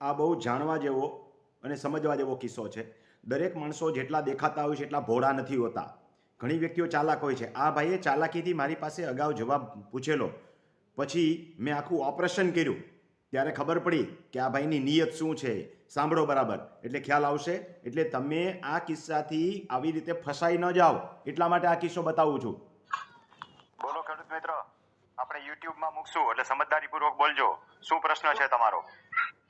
આ બહુ જાણવા જેવો અને સમજવા જેવો કિસ્સો છે. દરેક માણસો જેટલા દેખાતા હોય છે એટલા ભોળા નથી હોતા. ઘણી વ્યક્તિઓ ચાલાક હોય છે. આ ભાઈએ ચાલાકીથી મારી પાસે અગાઉ જવાબ પૂછેલો. પછી મેં આખું ઓપરેશન કર્યું. ત્યારે ખબર પડી કે આ ભાઈની નિયત શું છે. સાંભળો બરાબર. એટલે ખ્યાલ આવશે. એટલે તમે આ કિસ્સાથી આવી રીતે ફસાઈ ન જાઓ. એટલા માટે આ કિસ્સો બતાવું છું. બોલો ખેડૂત મિત્ર. આપણે યુટ્યુબમાં મૂકશું. એટલે સમજદારીપૂર્વક બોલજો. શું પ્રશ્ન છે તમારો?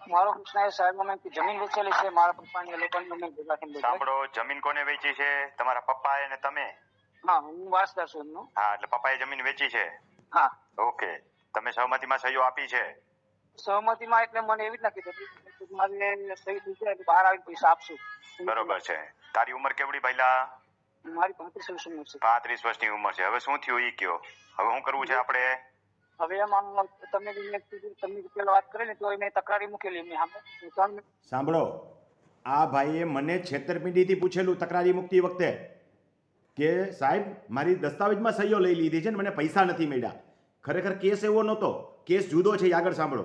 મારો પ્રશ્ન એ સાહેબ મને કે જમીન વેચેલી છે મારા પપ્પાની લોકોની અમે ભેગા થઈને સાંભળો જમીન કોને વેચી છે? તમારા પપ્પાએ અને તમે? હા હું વારસદાર છું એમનો. હા એટલે પપ્પાએ જમીન વેચી છે? હા. ઓકે. તમે સહમતીમાં સહીઓ આપી છે? સહમતીમાં એટલે મને એવી જ ના કીધું મારે સહી થઈ જાય બહાર આવીને પૈસા આપશું. બરોબર છે. તારી ઉંમર કેવડી ભાઈલા? મારી પાંત્રીસ વર્ષની ઉંમર છે. પાંત્રીસ વર્ષની ઉંમર છે. હવે શું થયું ઈ કયો? હવે શું કરવું છે આપણે? હવે એમાં તમે બી મેં કીધું, તમે પેલા વાત કરી તો મેં તકરારી મૂકેલી એમની સામે. સાંભળો, આ ભાઈએ મને છેતરપિંડીથી પૂછેલું તકરારી મુક્તિ વખતે કે, સાહેબ, મારી દસ્તાવેજમાં સહીઓ લઈ લીધી છે ને મને પૈસા નથી મળ્યા. ખરેખર કેસ એવો નહોતો. કેસ જુદો છે આગળ સાંભળો.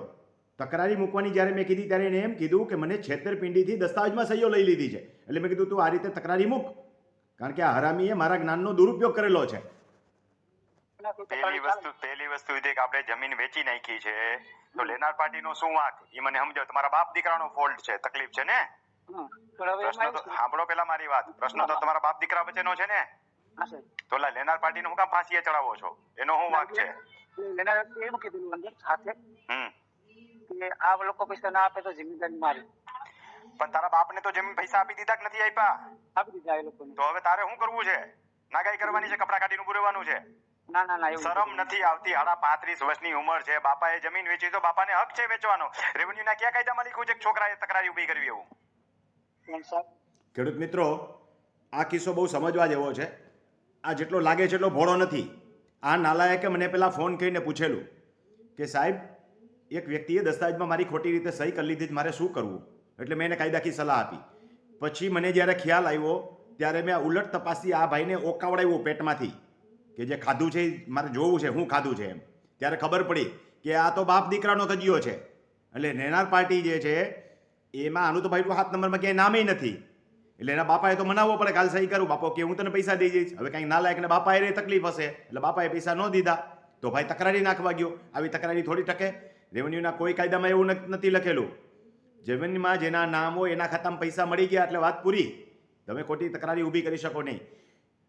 તકરારી મૂકવાની જ્યારે મેં કીધી, ત્યારે એને એમ કીધું કે, મને છેતરપિંડીથી દસ્તાવેજમાં સહીઓ લઈ લીધી છે. એટલે મેં કીધું, તું આ રીતે તકરારી મૂક. કારણ કે આ હરામીએ મારા જ્ઞાનનો દુરુપયોગ કરેલો છે. પહેલી વસ્તુ પહેલી વસ્તુ કે આપણે જમીન વેચી નાખી છે તો લેનાર પાર્ટીનો શું વાંક એ મને સમજો તમારા બાપ દીકરાનો ફોલ્ટ છે તકલીફ છે ને? પ્રશ્ન તો સાંભળો પેલા મારી વાત. પ્રશ્ન તો તમારા બાપ દીકરા વચ્ચેનો છે ને? તો લેનાર પાર્ટીનો હું કામ ફાંસીએ ચડાવો છો? એનો શું વાંક છે? લેનાર એમ કીધું અંદર સાથે હમ. કે આ લોકો પૈસા ના આપે તો જમીનદારી મારી. પણ તારા બાપને તો જમીન પૈસા આપી દીધા કે નથી આપ્યા? આપી દીધા એ લોકોને. તો હવે તારે શું કરવું છે? નાગાઈ કરવાની છે કપડા કાઢીને ઉભું રહેવાનું છે? ના ના ના શરમ નથી. આવતી. હાડા પાંત્રીસ વર્ષની ઉંમર છે. બાપાએ જમીન વેચી તો બાપાને હક છે વેચવાનો. રેવન્યુ ના ક્યાં કાયદામાં લખ્યું છે કે છોકરાએ તકરારી ઊભી કરવી એવું? ખેડૂત મિત્રો આ કિસ્સો બહુ સમજવા જેવો છે. આ જેટલો લાગે છે એટલો ભોળો નથી. આ નાલાયકે મને પેલા ફોન કરીને પૂછેલું કે સાહેબ એક વ્યક્તિએ દસ્તાવેજમાં મારી ખોટી રીતે સહી કરી લીધી મારે શું કરવું? એટલે મેં એને કાયદાકી સલાહ આપી. પછી મને જ્યારે ખ્યાલ આવ્યો ત્યારે મેં આ ઉલટ તપાસી આ ભાઈને ઓકાવડાવ્યું પેટમાંથી. કે જે ખાધું છે એ મારે જોવું છે, હું ખાધું છે એમ. ત્યારે ખબર પડી કે આ તો બાપ દીકરાનો કજિયો છે. એટલે નેનાર પાર્ટી જે છે, એમાં આનું તો ભાઈ હાથ નંબરમાં ક્યાંય નામે નથી. એટલે એના બાપાએ તો મનાવવો પડે કાલ સહી કરું, બાપો કે હું તને પૈસા દઈ દઈશ હવે કાંઈ ના લાયક ને બાપાએ રે તકલીફ હશે, એટલે બાપાએ પૈસા ન દીધા. તો ભાઈ તકરારી નાખવા ગયો. આવી તકરારી થોડી ટકે. રેવન્યુના કોઈ કાયદામાં એવું નથી લખેલું. જમીનમાં જેના નામ હોય એના ખાતામાં પૈસા મળી ગયા એટલે વાત પૂરી. તમે ખોટી તકરારી ઊભી કરી શકો નહીં.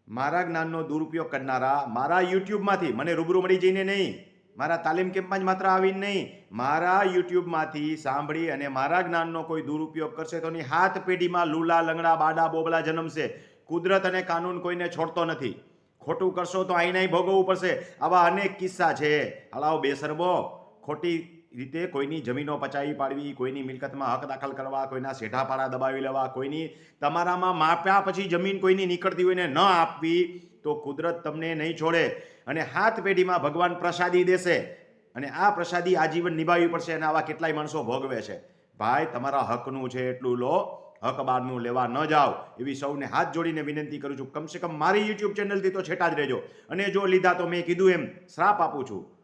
મારા જ્ઞાનનો દુરુપયોગ કરનારા, મારા યુટ્યુબમાંથી મને રૂબરૂ મળી જઈને નહીં, મારા તાલીમ કેમ્પમાં જ માત્ર આવીને નહીં, મારા યુટ્યુબમાંથી સાંભળી અને મારા જ્ઞાનનો કોઈ દુરુપયોગ કરશે તો એની હાથ પેઢીમાં લૂલા, લંગડા, બાડા, બોબલા જન્મશે. કુદરત અને કાનૂન કોઈને છોડતો નથી. ખોટું કરશો તો અહીં ભોગવવું પડશે. આવા અનેક કિસ્સા છે. હળાવ બેસરબો. ખોટી રીતે કોઈની જમીનો પચાવી પાડવી, કોઈની મિલકતમાં હક દાખલ કરવા, કોઈના શેઠાપાડા દબાવી લેવા, કોઈની તમારામાં માપ્યા પછી જમીન કોઈની નીકળતી હોય ને ન આપવી, તો કુદરત તમને નહીં છોડે. અને હાથ પેઢીમાં ભગવાન પ્રસાદી દેશે અને આ પ્રસાદી આજીવન નિભાવવી પડશે અને આવા કેટલાય માણસો ભોગવે છે. ભાઈ, તમારા હકનું છે એટલું લો, હક બહારનું લેવા ન જાઓ. એવી સૌને હાથ જોડીને વિનંતી કરું છું. કમસે કમ મારી યુટ્યુબ ચેનલથી તો છેટા જ રહેજો. અને જો લીધા તો મેં કીધું એમ, શ્રાપ આપું છું.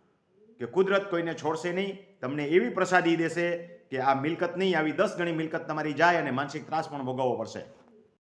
કે કુદરત કોઈને છોડશે નહીં, તમને એવી પ્રસાદી દેશે કે આ મિલકત નહીં આવી, દસ ગણી મિલકત તમારી જાય અને માનસિક ત્રાસ પણ ભોગવવો પડશે.